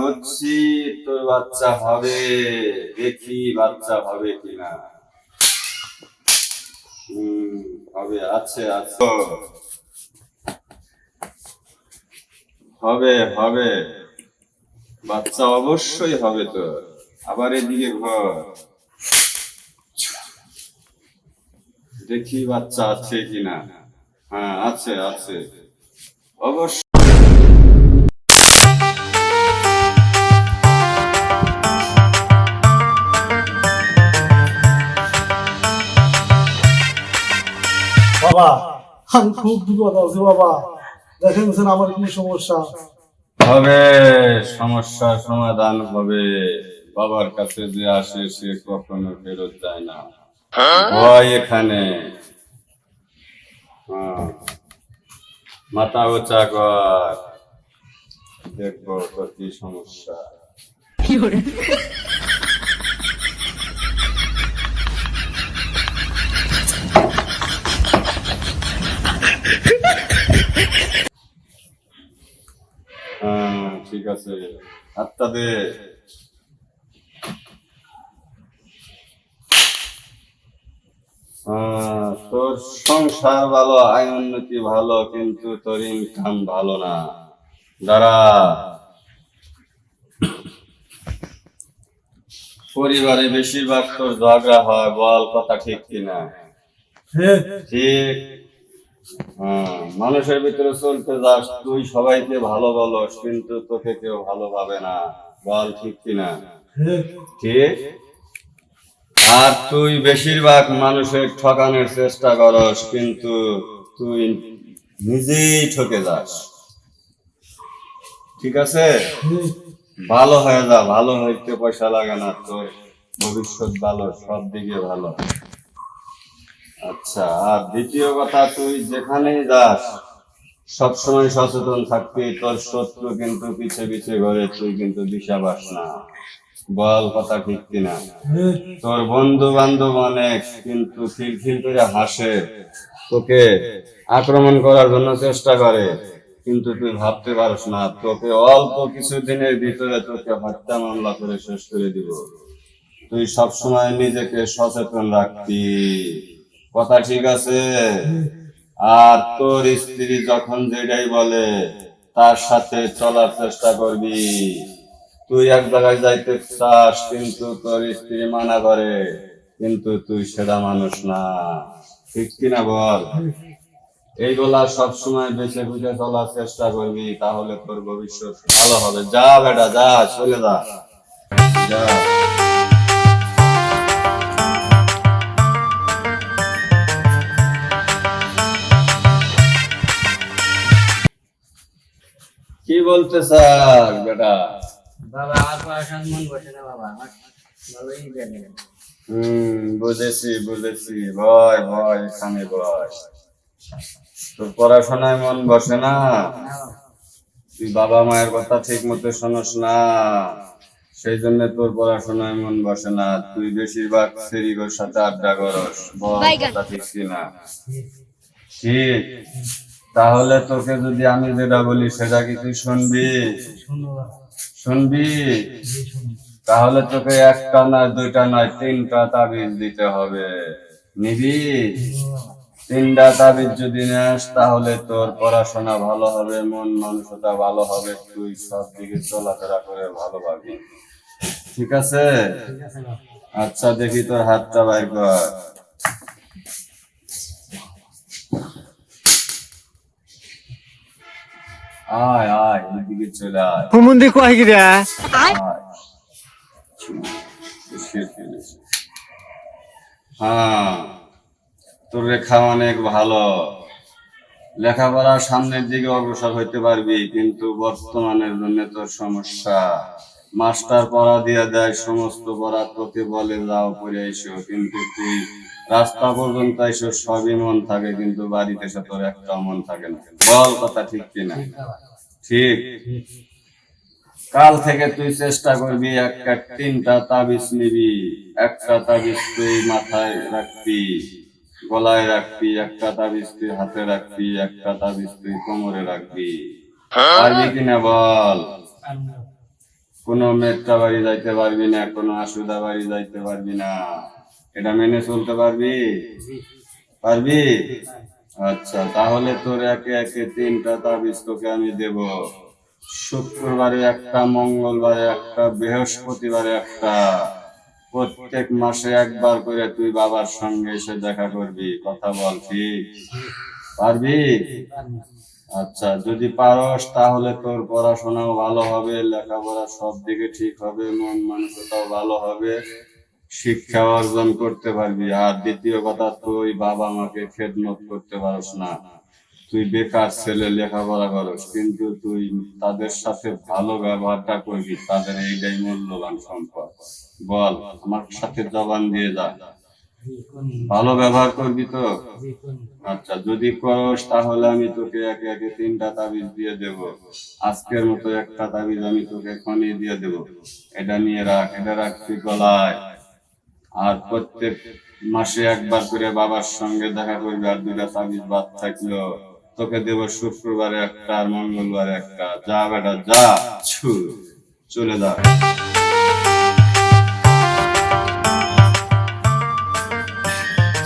বুঝছি তোর বাচ্চা হবে, দেখি বাচ্চা হবে কিনা। হবে, আছে আছে। হবে হবে। বাচ্চা অবশ্যই হবে তো আবার এদিকে ঘর। দেখি বাচ্চা আছে কিনা। হ্যাঁ আছে আছে। অবশ্যই বাবা আমি খুব বিপদ আছে বাবা। দেখেন স্যার আমার কি সমস্যা? হবে সমস্যার সমাধান হবে। বাবার কাছে যে আসে সে কখনো ফেরত যায় না। ভয় এখানে। হ্যাঁ। মাথা উঁচা কর। দেখব তোর কি সমস্যা। আছে হাতটা দে তোর সংসার ভালো আয় উন্নতি ভালো কিন্তু তোর ইনকাম ভালো না। দাঁড়া। পরিবারে বেশিরভাগ তোর ঝগড়া হয় বল কথা ঠিক কিনা? হ্যাঁ। ঠিক। মানুষের ভিতরে চলতে যাস, তুই সবাইকে ভালো বলস, কিন্তু তোকে কেউ ভালো পাবে না, বল ঠিক কিনা? হ্যাঁ ঠিক? আর তুই বেশিরভাগ মানুষের ঠকানোর চেষ্টা করস, কিন্তু তুই নিজেই ঠকে যাস। ঠিক আছে? হ্যাঁ ভালো হয়ে যা, ভালো হইতে পয়সা লাগে না তোর, ভবিষ্যৎ ভালো, সব দিকে ভালো। আচ্ছা আর দ্বিতীয় কথা, তুই যেখানেই যাস, সবসময় সচেতন থাকবি, তোর শত্রু কিন্তু পিছে পিছে ঘরে, তুই কিন্তু দিশা না। বল কথা ঠিক কিনা? তোর বন্ধু বান্ধব অনেক, কিন্তু খিলখিল করে হাসে, তোকে আক্রমণ করার জন্য চেষ্টা করে, কিন্তু তুই ভাবতে পারস না, তোকে অল্প কিছু দিনের ভিতরে তোকে হত্যা মামলা করে শেষ করে দিব। তুই সব সময় নিজেকে সচেতন রাখবি। কথা ঠিক আছে? আর তোর স্ত্রী যখন যেটাই বলে, তার সাথে চলার চেষ্টা করবি। তুই এক জায়গায় যাইতে চাস, কিন্তু তোর স্ত্রী মানা করে, কিন্তু তুই সেটা মানুষ না। ঠিক কিনা বল? এইগুলা সব সময় বেছে বুঝে চলার চেষ্টা করবি, তাহলে তোর ভবিষ্যৎ ভালো হবে। যা বেটা, যা, চলে যা। যা। কি বলতে স্যার বেটা? বাবা আমার পড়াশোনার মন বসে না বাবা আমার ভালোই জানে। হম বুঝেছি বুঝেছি। ভয় ভয় এখানে ভয়। তোর পড়াশোনায় মন বসে না? তুই বাবা মায়ের কথা ঠিক মতো শোনস না। সেই জন্য তোর পড়াশোনায় মন বসে না। তুই বেশিরভাগ সেরিগোর সাথে আড্ডা করস। বল কথা ঠিক কিনা? ঠিক। তাহলে তোকে যদি আমি যেটা বলি সেটা কি তুই শুনবি? শুনবি? তাহলে তোকে একটা নয় দুইটা নয় তিনটা তাবিজ দিতে হবে। নিবি? তিনটা তাবিজ যদি নেস তাহলে তোর পড়াশোনা ভালো হবে মন মানসতা ভালো হবে তুই সব দিকে চলাফেরা করে ভালো পাবি। ঠিক আছে? আচ্ছা দেখি তোর হাতটা বাইর কর। আয় আয় এদিকে চলে আয়। হুমুন্দি কয়। শুয়ে ফেলেছি। হ্যাঁ তোর রেখা অনেক ভালো। লেখাপড়া সামনের দিকে অগ্রসর হইতে পারবি কিন্তু বর্তমানের জন্য তোর সমস্যা। মাস্টার পড়া দিয়ে দেয় সমস্ত পড়া তোকে বলে যাও পড়ে এসো। কিন্তু তুই রাস্তা পর্যন্ত এসো সবই মন থাকে কিন্তু বাড়িতে এসে তোর একটা মন থাকে না। বল কথা ঠিক কিনা ঠিক। কাল থেকে তুই চেষ্টা করবি একটা তিনটা তাবিজ নিবি। একটা তাবিজ তুই মাথায় রাখবি গলায় রাখবি একটা তাবিজ তুই হাতে রাখবি একটা তাবিজ তুই কোমরে রাখবি। পারবি কিনা বল? কোনো মেট্টা বাড়ি যাইতে পারবি না, কোনো আশুদা বাড়ি যাইতে পারবি না। এটা মেনে চলতে পারবি? পারবি? আচ্ছা তাহলে তোর একে একে তিনটা তাবিজ তোকে আমি দেব। শুক্রবারে একটা, মঙ্গলবারে একটা, বৃহস্পতিবারে একটা। প্রত্যেক মাসে একবার করে তুই বাবার সঙ্গে এসে দেখা করবি, কথা বল, ঠিক? পারবি? আচ্ছা যদি পারস তাহলে তোর পড়াশোনাও ভালো হবে, লেখাপড়া সব দিকে ঠিক হবে, মন মানসিকতাও ভালো হবে, শিক্ষা অর্জন করতে পারবি। আর দ্বিতীয় কথা তুই বাবা মাকে খেদমত করতে পারস না। তুই বেকার ছেলে, লেখাপড়া করস, কিন্তু তুই তাদের সাথে ভালো ব্যবহারটা করবি, তাদের এইটাই মূল্যবান সম্পদ। বল, আমার সাথে জবান দিয়ে যা। ভালো ব্যবহার করবি তো? আচ্ছা যদি করস তাহলে আমি তোকে একে একে তিনটা তাবিজ দিয়ে দেব। আজকের মতো একটা তাবিজ আমি তোকে এখনই দিয়ে দেব। এটা নিয়ে রাখ এটা রাখ গলায়। আর প্রত্যেক মাসে একবার করে বাবার সঙ্গে দেখা করবি আর দুটা তাবিজ বাদ থাকল। তোকে দেব শুক্রবারে একটা আর মঙ্গলবারে একটা। যা বেটা যা। ছু চলে যা।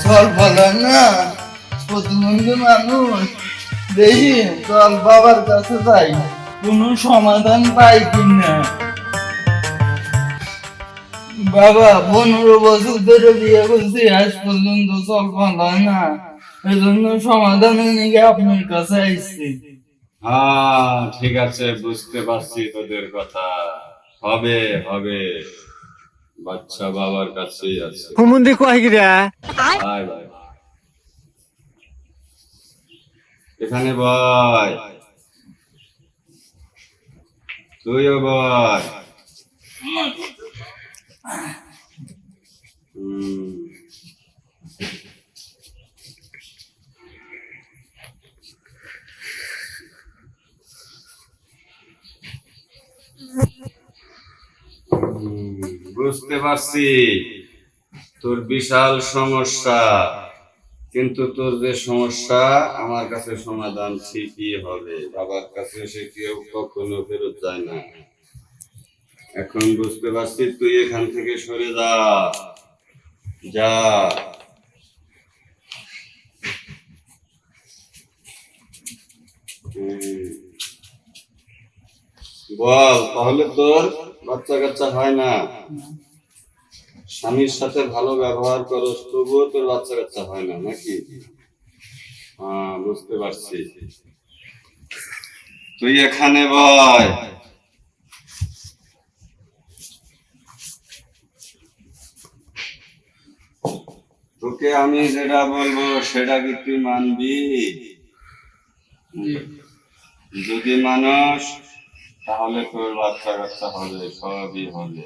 চল ভালো না? প্রতিবন্ধী মানুষ, দেখি চল বাবার কাছে যাই। কোনো সমাধান পাই কিনা? বাবা, পনেরো বছর ধরে বিয়ে করছি, আজ পর্যন্ত চল ভালো না। এজন্য সমাধানের নিকে আপনার কাছে আইসি হ্যাঁ ঠিক আছে, বুঝতে পারছি তোদের কথা। হবে হবে। বাচ্চা বাবার কাছেই আছে। হুমুন্দি কয় গিরা? ভাই ভাই। এখানে ভাই। তুইও ও হুম হুম, বুঝতে পারছি। তোর বিশাল সমস্যা। কিন্তু তোর যে সমস্যা, আমার কাছে সমাধান ঠিকই হবে। বাবার কাছে সে কেউ কখনো ফেরত যায় না। এখন বুঝতে পারছি, তুই এখান থেকে সরে যা। যা। বল, তাহলে তোর বাচ্চা কাচ্চা হয় না? স্বামীর সাথে ভালো ব্যবহার করো, তবুও তোর বাচ্চা কাচ্চা হয় না, নাকি? হ্যাঁ বুঝতে পারছি। তুই এখানে বয় তোকে আমি যেটা বলব, সেটা কি তুই মানবি? যদি মানুষ তাহলে তোর বাচ্চা কাচ্চা হবে, সবই হবে।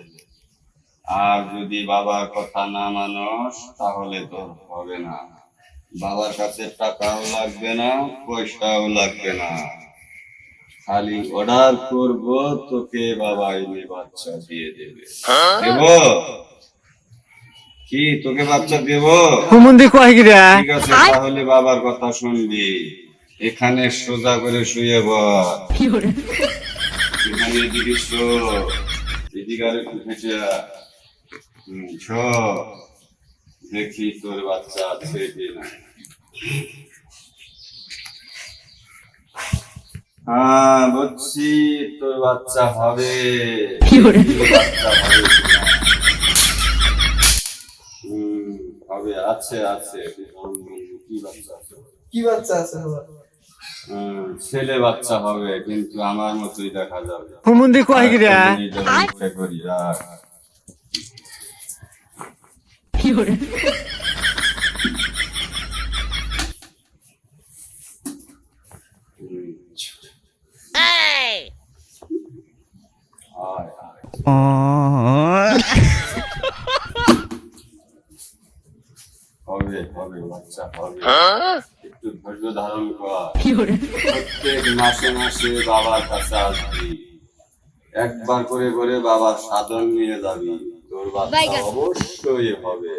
আর যদি বাবার কথা না মানস তাহলে তোর হবে না। বাবার কাছে টাকাও লাগবে না পয়সাও লাগবে না। খালি অর্ডার করব তোকে বাবা এনে বাচ্চা দিয়ে দেবে। দেব? কি তোকে বাচ্চা দেব? হুমুন্দি কয় গিরা ঠিক আছে তাহলে বাবার কথা শুনবি। এখানে সোজা করে শুয়ে বল এখানে এদিকে শো এদিকে আর একটু ফেটে আয়। হুম, শো দেখি তোর বাচ্চা আছে হ্যাঁ বুঝছি তোর বাচ্চা হবে। দেখি বাচ্চা হবে কিনা। হুম, আছে আছে। কি বাচ্চা আছে? কি বাচ্চা আছে বাবা? ছেলে বাচ্চা হবে কিন্তু আমার মতোই দেখা যাবে। কয় গিরা আমি যেমন ইচ্ছা করি। হবে হবে বাচ্চা হবে একটু ধৈর্য ধারণ কর? প্রত্যেক মাসে মাসে বাবার কাছে আসবি। একবার করে করে বাবার সাধন নিয়ে যাবি। তোর বাচ্চা অবশ্যই হবে।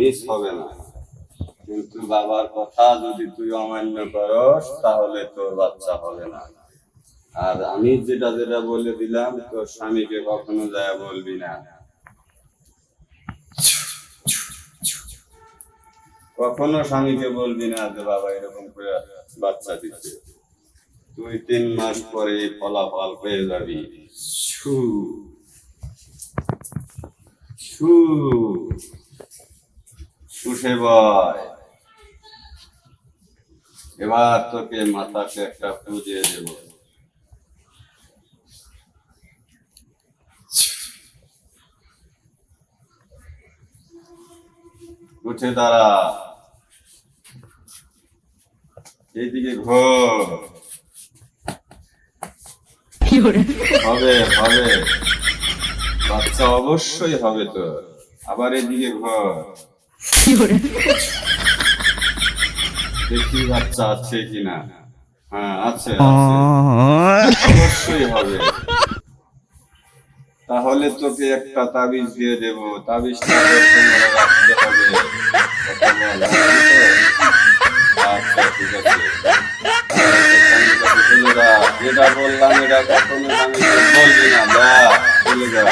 মিস হবে না। কিন্তু বাবার কথা যদি তুই অমান্য করস, তাহলে তোর বাচ্চা হবে না। আর আমি যেটা যেটা বলে দিলাম, তোর স্বামীকে কখনো যায় বলবি না। কখনো স্বামীকে বলবি না যে, বাবা, এরকম করে বাচ্চা দিচ্ছে। তুই তিন মাস পরে ফলাফল পেয়ে যাবি। ছু। ছু। শুষে বয় এবার তোকে মাথাকে একটা পুজিয়ে দেব। উঠে দাঁড়া। এইদিকে ঘোর। হবে হবে। বাচ্চা অবশ্যই হবে তো আবার এদিকে ঘর। দেখি বাচ্চা আছে কিনা। হ্যাঁ আছে অবশ্যই হবে। তাহলে তোকে একটা তাবিজ দিয়ে দেব। তাবিজটা রাখতে হবে। তো? আচ্ছা ঠিক আছে। যেটা বললাম এটা কখনো আমি বলবি না। যা চলে যা।